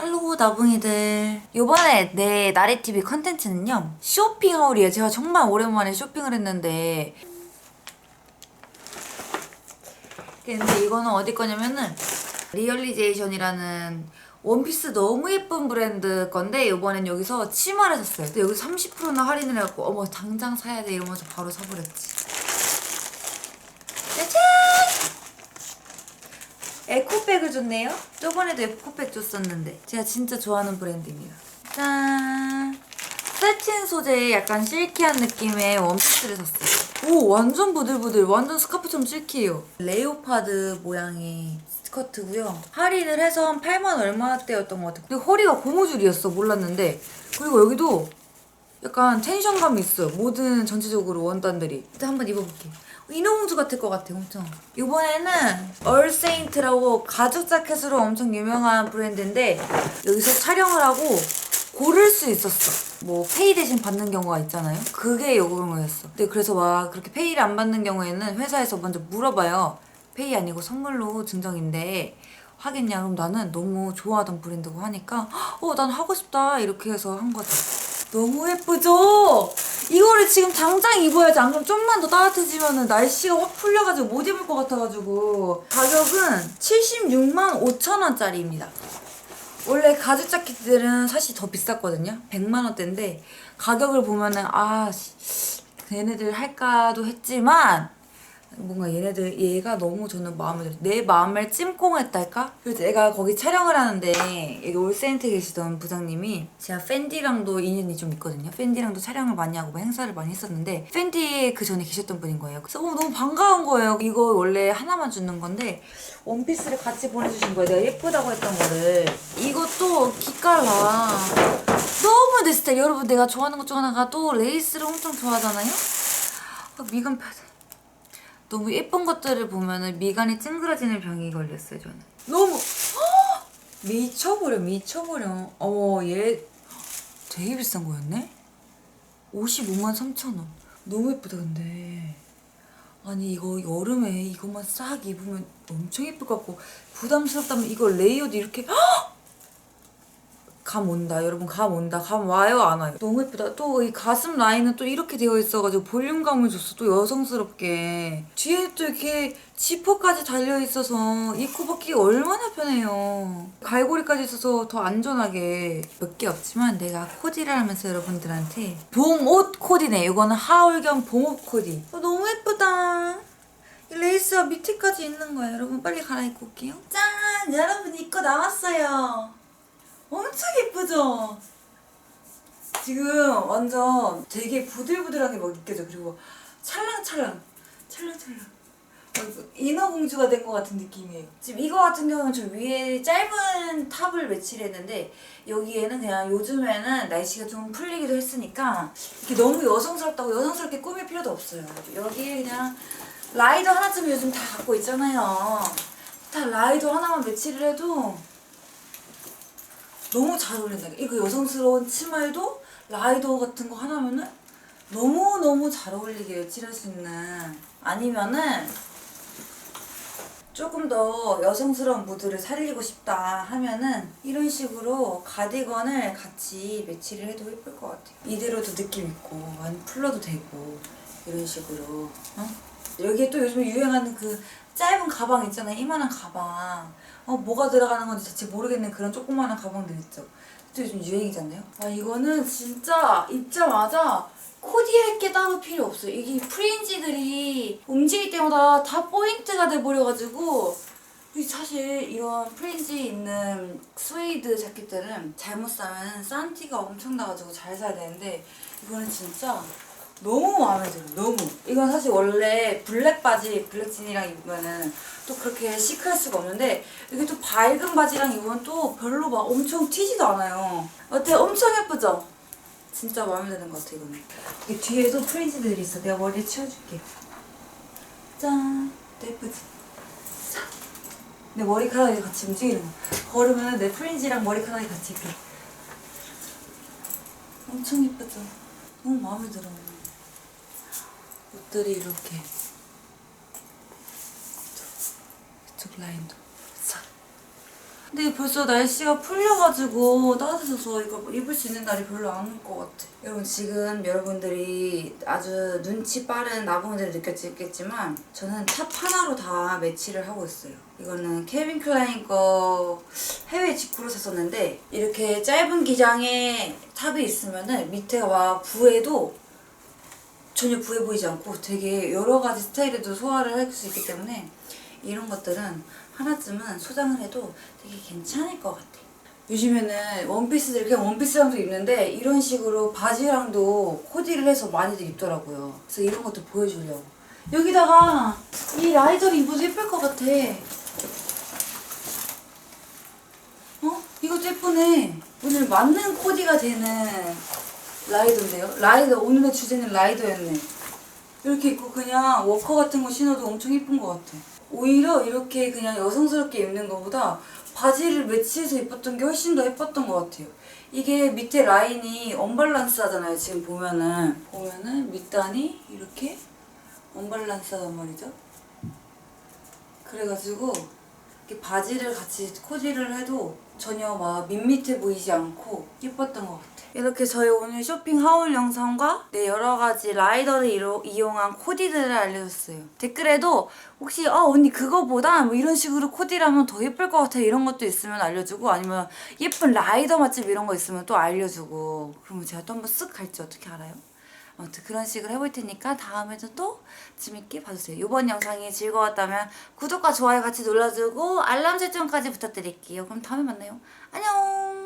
할로 나붕이들. 요번에 내 나래TV 컨텐츠는요 쇼핑 하울이에요. 제가 정말 오랜만에 쇼핑을 했는데. 근데 이거는 어디 거냐면은 리얼리제이션이라는 원피스 너무 예쁜 브랜드 건데 이번엔 여기서 치마를 샀어요. 근데 여기 30%나 할인을 해갖고 어머 당장 사야 돼 이러면서 바로 사버렸지 짜잔 에코백을 줬네요. 저번에도 에코백 줬었는데 제가 진짜 좋아하는 브랜드입니다. 짠. 세친 소재의 약간 실키한 느낌의 원피스를 샀어요. 오 완전 부들부들 완전 스카프처럼 실키해요. 레오파드 모양의 스커트고요. 할인을 해서 한 8만 얼마 대였던 것 같아요. 근데 허리가 고무줄이었어 몰랐는데 그리고 여기도 약간 텐션감이 있어요. 모든 전체적으로 원단들이. 일단 한번 입어볼게요. 인어공주 같을 것 같아, 엄청. 이번에는 얼세인트라고 가죽 자켓으로 엄청 유명한 브랜드인데 여기서 촬영을 하고 고를 수 있었어. 뭐 페이 대신 받는 경우가 있잖아요. 그게 요거였어. 근데 그래서 막 그렇게 페이를 안 받는 경우에는 회사에서 먼저 물어봐요. 페이 아니고 선물로 증정인데 하겠냐? 그럼 나는 너무 좋아하던 브랜드고 하니까 어, 난 하고 싶다. 이렇게 해서 한 거죠. 너무 예쁘죠? 이거를 지금 당장 입어야지. 안 그럼 좀만 더 따뜻해지면 날씨가 확 풀려가지고 못 입을 것 같아가지고. 가격은 76만 5천 원짜리입니다. 원래 가죽 자켓들은 사실 더 비쌌거든요. 100만 원대인데 가격을 보면은 아 씨, 얘네들 할까도 했지만 뭔가 얘네들 얘가 너무 저는 마음에 들어. 내 마음을 찜꽁했달까? 그래서 내가 거기 촬영을 하는데 여기 올센트 계시던 부장님이 제가 팬디랑도 인연이 좀 있거든요. 팬디랑도 촬영을 많이 하고 뭐 행사를 많이 했었는데 팬디에 그 전에 계셨던 분인 거예요. 그래서 어, 너무 반가운 거예요. 이거 원래 하나만 주는 건데 원피스를 같이 보내주신 거예요. 내가 예쁘다고 했던 거를. 이것도 기깔나. 너무 내 스타일. 여러분 내가 좋아하는 것 중 하나가 또 레이스를 엄청 좋아하잖아요. 아, 미간 펴 너무 예쁜 것들을 보면은 미간이 찡그러지는 병이 걸렸어요 저는. 너무 헉! 미쳐버려 미쳐버려. 어머 얘 되게 비싼 거였네? 55만 3천 원. 너무 예쁘다 근데. 아니 이거 여름에 이것만 싹 입으면 엄청 예쁠 것 같고 부담스럽다면 이거 레이어드 이렇게 헉! 감 온다 여러분 감 온다 감 와요 안 와요? 너무 예쁘다. 또 이 가슴 라인은 또 이렇게 되어 있어가지고 볼륨감을 줬어 또 여성스럽게. 뒤에 또 이렇게 지퍼까지 달려 있어서 입고 벗기가 얼마나 편해요. 갈고리까지 있어서 더 안전하게. 몇 개 없지만 내가 코디를 하면서 여러분들한테 봄옷 코디네. 이거는 하울 겸 봄옷 코디. 어, 너무 예쁘다. 이 레이스가 밑에까지 있는 거야. 여러분 빨리 갈아입고 올게요. 짠! 여러분 입고 나왔어요 예쁘죠? 지금 완전 되게 부들부들하게 막 느껴져. 그리고 찰랑찰랑, 찰랑찰랑. 인어공주가 된 것 같은 느낌이에요. 지금 이거 같은 경우는 저 위에 짧은 탑을 매치를 했는데 여기에는 그냥 요즘에는 날씨가 좀 풀리기도 했으니까 이렇게 너무 여성스럽다고 여성스럽게 꾸밀 필요도 없어요. 여기에 그냥 라이더 하나쯤 요즘 다 갖고 있잖아요. 다 라이더 하나만 매치를 해도 너무 잘 어울린다. 이거 여성스러운 치마에도 라이더 같은 거 하나면은 너무너무 잘 어울리게 칠할 수 있는 아니면은 조금 더 여성스러운 무드를 살리고 싶다 하면은 이런 식으로 가디건을 같이 매치를 해도 예쁠 것 같아요. 이대로도 느낌 있고 완 풀러도 되고 이런 식으로 어? 여기에 또 요즘 유행하는 그 짧은 가방 있잖아요. 이만한 가방. 어, 뭐가 들어가는 건지 자체 모르겠는 그런 조그마한 가방들 있죠. 또 요즘 유행이잖아요. 아, 이거는 진짜 입자마자 코디할 게 따로 필요 없어요. 이게 프린지들이 움직일 때마다 다 포인트가 돼버려가지고 이 사실 이런 프린지 있는 스웨이드 자켓들은 잘못 사면 산티가 엄청 나가지고 잘 사야 되는데 이거는 진짜 너무 마음에 들어 너무. 이건 사실 원래 블랙 바지 블랙 진이랑 입으면은 또 그렇게 시크할 수가 없는데 이게 또 밝은 바지랑 입으면 또 별로 막 엄청 튀지도 않아요. 어때? 엄청 예쁘죠? 진짜 마음에 드는 것 같아 이거는. 이 뒤에도 프린지들이 있어. 내가 머리 치워줄게. 짠. 예쁘지? 자, 내 머리카락이 같이 움직이는 거. 걸으면 내 프린지랑 머리카락이 같이 이렇게. 엄청 예쁘죠? 너무 마음에 들어 옷들이 이렇게 이쪽 라인도 싹 근데 벌써 날씨가 풀려가지고 따뜻해서 이거 입을 수 있는 날이 별로 안 올 것 같아. 여러분 지금 여러분들이 아주 눈치 빠른 나부분들이 느꼈겠지만 저는 탑 하나로 다 매치를 하고 있어요. 이거는 케빈 클라인 거 해외 직구로 샀었는데 이렇게 짧은 기장에 탑이 있으면은 밑에 와 부에도 전혀 부해 보이지 않고 되게 여러 가지 스타일에도 소화를 할 수 있기 때문에 이런 것들은 하나쯤은 소장을 해도 되게 괜찮을 것 같아. 요즘에는 원피스들 그냥 원피스랑도 입는데 이런 식으로 바지랑도 코디를 해서 많이들 입더라고요. 그래서 이런 것도 보여주려고. 여기다가 이 라이더를 입어도 예쁠 것 같아. 어? 이것도 예쁘네. 오늘 맞는 코디가 되는 라이더인데요. 라이더 오늘의 주제는 라이더였네. 이렇게 입고 그냥 워커 같은 거 신어도 엄청 예쁜 것 같아. 오히려 이렇게 그냥 여성스럽게 입는 것보다 바지를 매치해서 입었던 게 훨씬 더 예뻤던 것 같아요. 이게 밑에 라인이 언밸런스 하잖아요. 지금 보면은. 보면은 밑단이 이렇게 언밸런스 하단 말이죠. 그래가지고 이렇게 바지를 같이 코디를 해도 전혀 막 밋밋해 보이지 않고 예뻤던 것 같아. 이렇게 저희 오늘 쇼핑 하울 영상과 네, 여러 가지 라이더를 이로, 이용한 코디들을 알려줬어요. 댓글에도 혹시 어 언니 그거보다 뭐 이런 식으로 코디를 하면 더 예쁠 것 같아 이런 것도 있으면 알려주고 아니면 예쁜 라이더 맛집 이런 거 있으면 또 알려주고 그러면 제가 또 한번 쓱 갈지 어떻게 알아요? 아무튼 그런 식으로 해볼 테니까 다음에도 또 재밌게 봐주세요. 이번 영상이 즐거웠다면 구독과 좋아요 같이 눌러주고 알람 설정까지 부탁드릴게요. 그럼 다음에 만나요. 안녕!